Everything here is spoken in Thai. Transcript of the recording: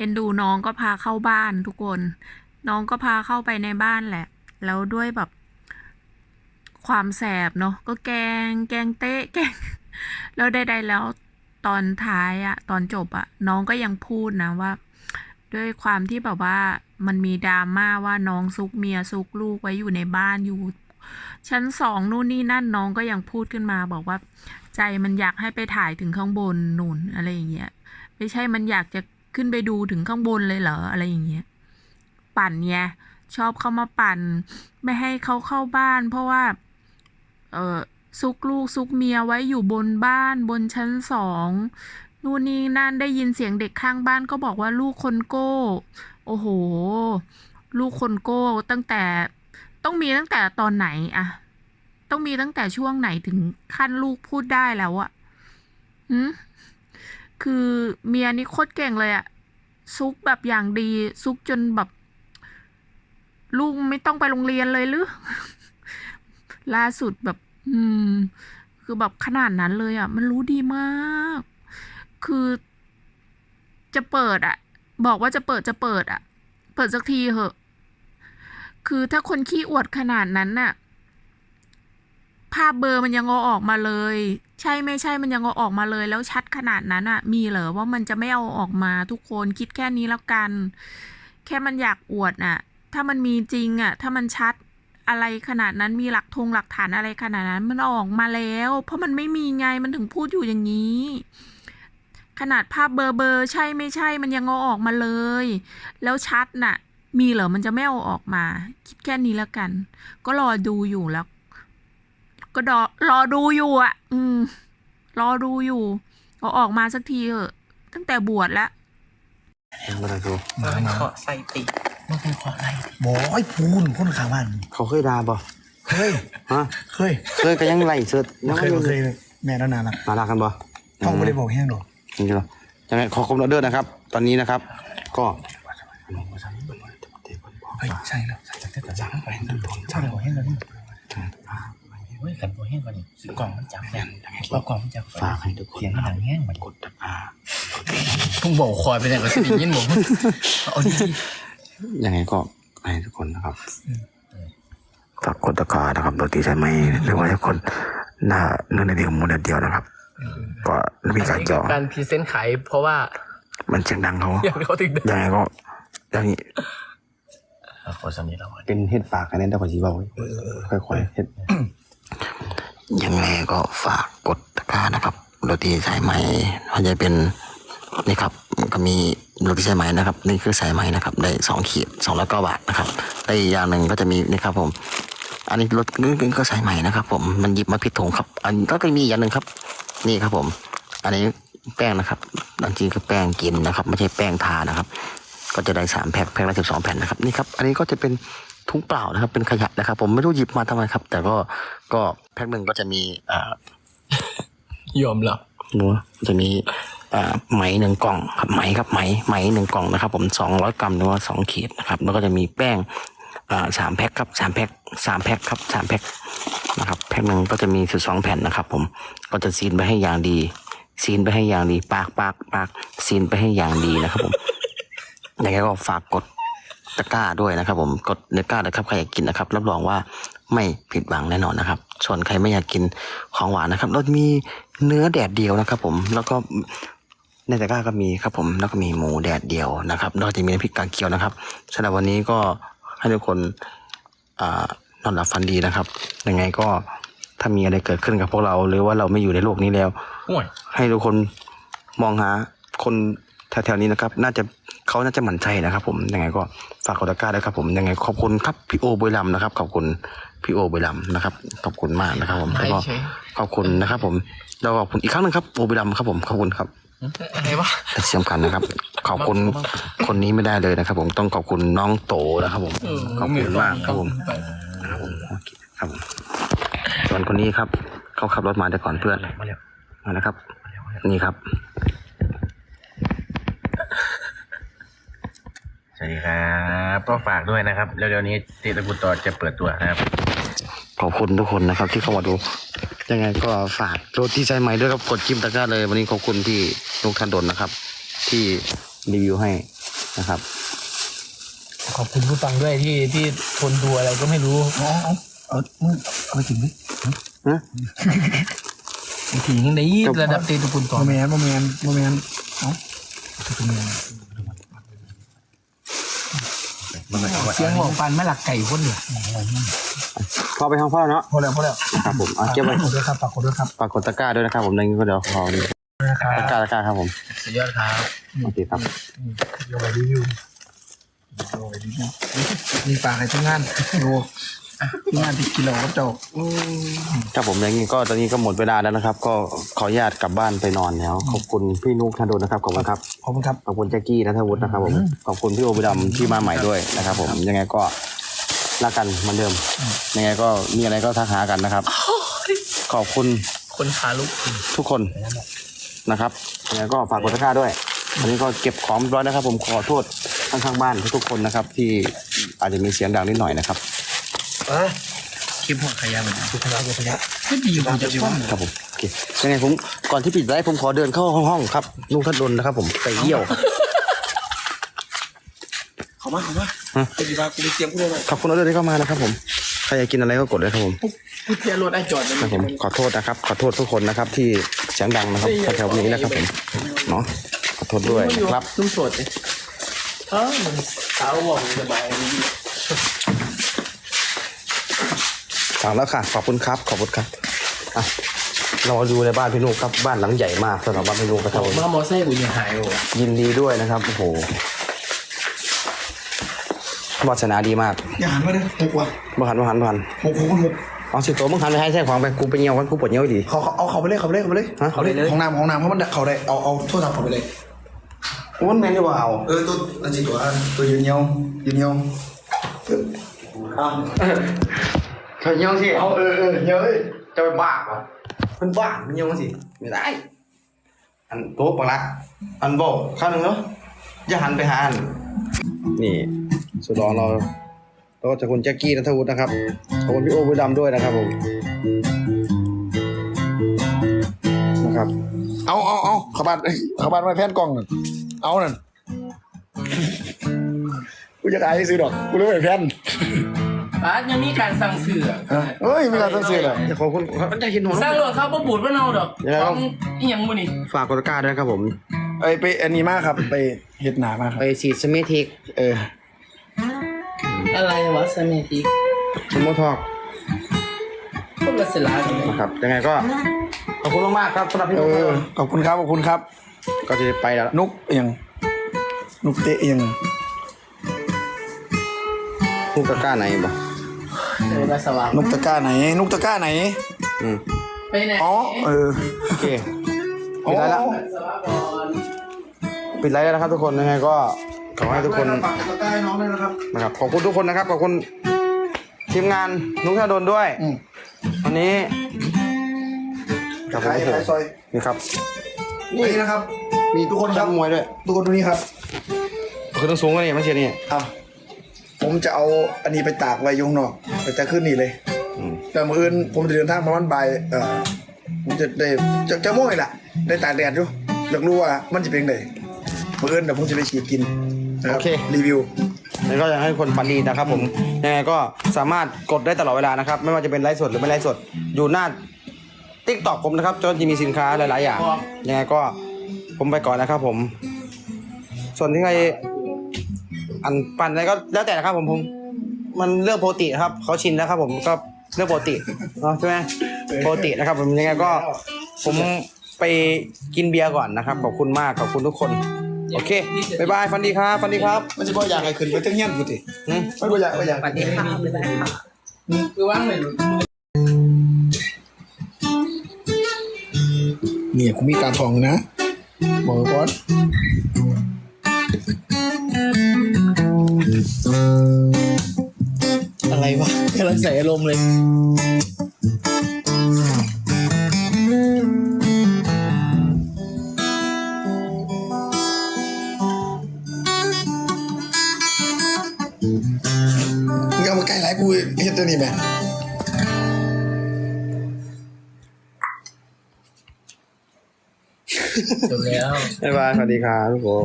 เอ็นดูน้องก็พาเข้าบ้านทุกคน น้องก็พาเข้าไปในบ้านแหละ แล้วด้วยแบบ ความแสบเนาะก็แกง แกงเตะแกงแล้วใดๆแล้วตอนท้ายอะตอนจบอะน้องก็ยังพูดนะว่า ด้วยความที่แบบว่ามันมีดราม่าว่าน้องซุกเมียซุกลูกไว้อยู่ในบ้านอยู่ชั้นสองนู่นนี่นั่นน้องก็ยังพูดขึ้นมาบอกว่า ใจมันอยากให้ไปถ่ายถึงข้างบนนู่นอะไรอย่างเงี้ยไม่ใช่มันอยากจะ ขึ้นไปดูถึงข้างบนเลยเหรออะไรอย่างเงี้ย ปั่นไงชอบเข้ามาปั่น ไม่ให้เขาเข้าบ้าน เพราะว่า เออซุกลูกซุกเมียไว้อยู่บนบ้านบนชั้นสองนู่นนี่นั่นได้ยินเสียงเด็กข้างบ้านก็บอกว่าลูกคนโก้ โอ้โห ลูกคนโก้ตั้งแต่ต้องมีตั้งแต่ตอนไหนอะต้องมีตั้งแต่ช่วงไหนถึงขั้นลูกพูดได้แล้วอะหืม คือเมียนี่โคตรเก่งเลยอะซุกแบบอย่างดี ซุกจนแบบ ลูกไม่ต้องไปโรงเรียนเลยหรือล่าสุดแบบ อืม คือแบบขนาดนั้นเลยอะมันรู้ดีมาก คือจะเปิดอะบอกว่าจะเปิดจะเปิดอะเปิดสักทีเหอะ คือถ้าคนขี้อวดขนาดนั้นน่ะ ภาพเบอร์มันยังเอาออกมาเลย ใช่ไม่ใช่มันยังเอาออกมาเลย แล้วชัดขนาดนั้นอะมีเหรอว่ามันจะไม่เอาออกมาทุกคนคิดแค่นี้แล้วกัน แค่มันอยากอวดน่ะ ถ้ามันมีจริงอะถ้ามันชัดอะไรขนาดนั้นมีหลักทงหลักฐานอะไรขนาดนั้นมันออกมาแล้ว เพราะมันไม่มีไงมันถึงพูดอยู่อย่างนี้ ขนาดภาพเบอร์เบอร์ใช่ไม่ใช่มันยังเอาออกมาเลย แล้วชัดน่ะ มีเหรอมันจะไม่เอาออกมา คิดแค่นี้แล้วกัน ก็รอดูอยู่แล้ว ก็รอรอดูอยู่อะ อืม รอดูอยู่เอาออกมาสักทีเถอะ ตั้งแต่บวชแล้วมาดูมามันมาเคาะใส่ติมันเป็นเคาะอะไรบอยพูนคนขาบ้านเขาเคยด่าบ่เคยฮะเคย เคยก็ยังไล่เสิร์ชยังเคไม่ยมีเคยแม่แล้วนานละมาลากันบ่ท้องไม่ได้บอกแห้งหรอกจริงๆเหรอยังไงขอคอมเดอร์นะครับ ตอนนี้นะครับ ก็เฮ้ยใช่แล้วใช่แต่แต่จ้างไปต้นต้นใช่เลยบอกแห้งแล้วนี่ เฮ้ยกันตัวแห้งกว่านี้สิกล่องมันจับเนี่ยเรากล่องมันจับฝากให้ทุกคนเสียงมันดังแห้งมันกดตะกร้าเพุ่งบอกคอยไปเนี่ยก็สิยินบอกเอาดียังไงก็ให้ทุกคนนะครับฝากกดตะกร้านะครับโดยที่ใช้ไม่หรือว่าให้คนหน้าเนื้อเดียวมูลเดียวนะครับก็มีการจอการพรีเซนต์ขายเพราะว่า มันเสียงดังเขาอย่างเขาถึงได้ยังไงก็อย่างนี้ขอสำนีเราเป็นเฮ็ดปากกันนั่นแต่ขอชี้เบาค่อยๆเฮ็ด ยังไงก็ฝากกดตะกร้านะครับโรตีสายไหมมันจะเป็นนี่ครับก็มีโรตีสายไหมนะครับ นี่คือสายไหมนะครับ ได้สองขีดสองร้อยเก้าบาทนะครับได้อีกอย่างหนึ่งก็จะมีนี่ครับผม อันนี้รถนี่ก็สายไหมนะครับ ผมมันหยิบมาผิดถุงครับ อันก็จะมีอีกอย่างหนึ่งครับ นี่ครับผม อันนี้แป้งนะครับจริงคือแป้งกินนะครับ ไม่ใช่แป้งทานะครับ ก็จะได้สามแพ็คแพ็คละสิบสองแผ่นนะครับนี่ครับ อันนี้ก็จะเป็น ถุงเปล่านะครับ เป็นขยะนะครับ ผมไม่รู้หยิบมาทำไมครับ แต่ก็ก็แพ็คหนึ่งก็จะมีอ่ายอมรับนัวจะมีอ่าไหมหนึ่งกล่องครับไหมครับไหมไหมหนึ่งกล่องนะครับ ผมสองร้อยกรัมหรือว่าสองขีดนะครับ แล้วก็จะมีแป้งอ่าสามแพ็คครับสามแพ็คสามแพ็คครับสามแพ็คนะครับแพ็คหนึ่งก็จะมีสิบสองแผ่นนะครับ ผมก็จะซีนไปให้อย่างดี ซีนไปให้อย่างดี ปากปากปากซีนไปให้อย่างดีนะครับผมยังไงก็ฝากกด ตะกร้าด้วยนะครับ ผมกดตะกร้านะครับใครอยากกินนะครับ รับรองว่าไม่ผิดหวังแน่นอนนะครับ ส่วนใครไม่อยากกินของหวานนะครับเรามีเนื้อแดดเดียวนะครับ ผมแล้วก็ในตะกร้าก็มีครับผมแล้วก็มีหมูแดดเดียวนะครับแล้วก็จะมีน้ำพริกกากเกียวนะครับสำหรับวันนี้ก็ให้ทุกคนอ่านอนหลับฝันดีนะครับยังไงก็ถ้ามีอะไรเกิดขึ้นกับพวกเรา หรือว่าเราไม่อยู่ในโลกนี้แล้วห่วยให้ทุกคนมองหาคนแถวๆนี้นะครับ น่าจะ เขาน่าจะหมั่นใจนะครับ ผมยังไงก็ฝากกดตะกร้าด้วยครับผมยังไงขอบคุณครับพี่โอบุยลำนะครับขอบคุณพี่โอบุยลำนะครับขอบคุณมากนะครับ ผมไม่แล้วก็ใช่ขอบคุณนะครับ ผมแล้วก็ขอบคุณอีกครั้งหนึ่งครับโอบุยลำครับผมขอบคุณครับอะไรวะแต่ที่สำคัญนะครับ ขอบคุณคนนี้ไม่ได้เลยนะครับ ผมต้องขอบคุณน้องโตนะครับผมขอบคุณมากครับผมครับผมโอเคครับผมส่วนคนนี้ครับ เขาขับรถมาแต่ก่อนเพื่อนมาเร็วมานะครับ นี่ครับ วัสดีครับก็ฝากด้วยนะครับเร็วๆนี้ติดตะกุตต่อจะเปิดตัวนะครับ ขอบคุณทุกคนนะครับ ที่เข้ามาดู ยังไงก็ฝากโรตีสายไหมด้วยครับกดจิ้มตะกร้าเลย วันนี้ขอบคุณพี่ลูกทันดนนะครับ ที่รีวิวให้นะครับ ขอบคุณผู้ฟังด้วยที่ที่ทนดูอะไรก็ไม่รู้อ๋อเอาเอามึงเอาไปถึงไหมฮะไปถึงยังไงระดับเตะตุกุนต่อโมเมนต์โมเมนต์โมเมนต์เอ้า เสียงบอกปันไม่หลักไก่คนเนี่ยเข้าไปห้องพ่อเนาะพอแล้วพอแล้วครับผมเอาเก็บไว้ฝากกดด้วยครับฝากกดด้วยครับฝากกดตะกร้าด้วยนะครับผมในนี้ก็เดี๋ยวขอตะกร้าตะกร้าครับผมสุดยอดครับโอเคครับลงไปรีวิวลงไปรีวิวมีฝากให้ทุกงานดูอะทุกงานที่กินเราก็จบครับผมอย่างนี้ก็ตอนนี้ก็หมดเวลาแล้วนะครับ ก็ขออนุญาตกลับบ้านไปนอนแล้วขอบคุณพี่นุ๊กธนดลนะครับขอบคุณครับข อบคุณครับ ขอบคุณแจ็คกี้นัทวุฒินะครับผม ขอบคุณพี่โอบิดำที่มาใหม่ด้วยนะครับผม ยังไงก็รักกันเหมือนเดิม ยังไงก็มีอะไรก็ทักหากันนะครับ ขอบคุณคนขาลุกทุกคนนะครับยังไงก็ฝากกดตะกร้าด้วยวันนี้ก็เก็บของเรียบร้อยนะครับ ผมขอโทษข้างๆบ้านทุกๆคนนะครับ ที่อาจจะมีเสียงดังนิดหน่อยนะครับค ลิปหัวขยะเหมือนกันขยะขยะไม่ดีผมจะช่องครับผมโอเคยังไงผมก่อนที่ปิดไลฟ์ผมขอเดินเข้าห้องๆครับลุงทัดดนนะครับ ผมไปเยี่ยวขอบมาขอบมาเป็นดีบ้ากูไปเตรียมกูเลย ขอบคุณเราด้วยที่เข้ามานะครับผมใครอยากกินอะไรก็กดเลยครับผมกูเทียรถไอ้จอดครับผมขอโทษนะครับ ขอโทษทุกคนนะครับ ที่เสียงดังนะครับแถวๆนี้นะครับผมเนาะขอโทษด้วยนะครับนุ่มสดเลยเออมันสาวบอกสบาย สั่งแล้วค่ะขอบคุณครับขอบคุณครับอะเรามาดูในบ้านพี่นุกครับบ้านหลังใหญ่มากสำหรับบ้านพี่นุกนะครับผมมามอไซค์กูยังหายอยู่ยินดีด้วยนะครับโอ้โหวาสนาดีมากอย่าหันมาเลยหกว่ะบังหันบังหันบังหันหกหกหกเอาสิตัวมึงหันไปให้แท้ขวางไปกูไปเงี้ยวกันกูปวดเงี้ยวดีเขาเขาเอาเขาไปเลยเขาไปเลยเขาไปเลยฮะเขาเลยของน้ำของน้ำเพราะมันเขาได้เอาเอาโทรศัพท์เขาไปเลยอ้วนแมนดีกว่าเอาเออตัวอันจีตัวตัวยืนเยียวยืนเยียวอะ เขาเงี้ยวสิเอาเออเออเยียวเอ้ยจะไปบ้าปะมันบ้ามันเงี้ยวสิไม่ได้ อันโต๊ะบังละอันโบกข้าวหนึ่งเนาะอย่าหันไปหาอันนี่สุดรองเราแล้วก็จากคุณแจ็คกี้นัทวุฒินะครับขอบคุณพี่โอบุญดำด้วยนะครับผมนะครับ เอาเอาเอาเขาบ้านเอ้ยเขาบ้านมาแพนกล้องน่ะเอานั่นกูจะขายให้ซื้อดอกกูรู้ไปแพน อะยังมีการสั่งซื้อเฮ้ยมีการต้องซื้อเลยขอบคุณจะเห็นหัวสร้างรถเขาประบูดว่าเนาดอกยังไงครับของอีหยังบุนี่ฝากกดตะกร้าด้วยนะครับผม ไอยไปอันนี้มากครับ ไปเฮ็ดหนามากครับ ไปฉีดสมิธิกเอออะไรวะสเมธิกสมโมทอกคนละสลากันเลย นะครับ ยังไงก็ ขอบคุณมากๆครับสำหรับพี่เอนุ๊กอขอบคุณครับขอบคุณครับ ก็จะไปแล้ว นุกเอียงนุกเตะเอียงนุกตะกร้าไหนบ่ เลยมาสว่างนุกตะกร้าไหนนุกตะกร้าไหนอืมไปไหนอ๋อเออโอเคปิดไลฟ์แล้วสว่างก่อนปิดไลฟ์แล้วนะครับทุกคนยังไงก็ขอให้ทุกคนฝากตะกร้าให้น้องด้วยนะครับนะครับขอบคุณทุกคนนะครับขอบคุณทีมงานนุ้งธนดลด้วยอืมวันนี้ครับผมขายอ้โหขายซอยนี่ครับนี่นะครับ มีทุกคนครับ มวยด้วย ทุกคนดูนี่ครับคือต้องสูงกว่านี่ไม่ใช่นี่ อะ ผมจะเอาอันนี้ไปตากไว้อยข้างนอกแต่จะขึ้นนี่เลย อืมแต่เมื่อคืนผมจะเดินทางประมาณบ่ายเอ่อผมจะได้จะจะม่วงอีกแหละได้ตากแดดอยู่อยากรู้ว่ามันจะเป็นไงเมื่อคืนเดี๋ยวผมจะไปฉีดกินนะรับโอเค รีวิว แล้วก็อยากให้คนฝันดีนะครับผมยังไงก็สามารถกดได้ตลอดเวลานะครับ ไม่ว่าจะเป็นไลฟ์สดหรือไม่ไลฟ์สด อยู่หน้าติ๊กต็อกผมนะครับจนจะมีสินค้าหลาย ๆ อย่าง ยังไงก็ผมไปก่อนนะครับผม ส่วนที่ใคร อันปั่นอะไรก็แล้วแต่นะครับผมผม มันเรื่องปกติครับเขาชินแล้วครับ ผมก็เรื่องปกติเนาะใช่ไหมปกตินะครับ ผมยังไงก็ผมไปกินเบียร์ก่อนนะครับขอบคุณมากขอบคุณทุกคน โอเคบ๊ายบายฟันดีครับฟันดีครับมันจะบ่อยากให้ขึ้นไปทั้งเงี้ยนกูติอืมไม่บ่อยากบ่อยากปฏิภาณไม่ได้ค่ะ คือว่างเลยเนี่ยกูมีการทองนะบอกไว้ก่อน อะไรวะกำลังใส่อารมณ์เลยมึงเอามาใกล้หลายกูเฮ็ดตัวนี้แหมจบแล้ว บ๊ายบายสวัสดีครับทุกคน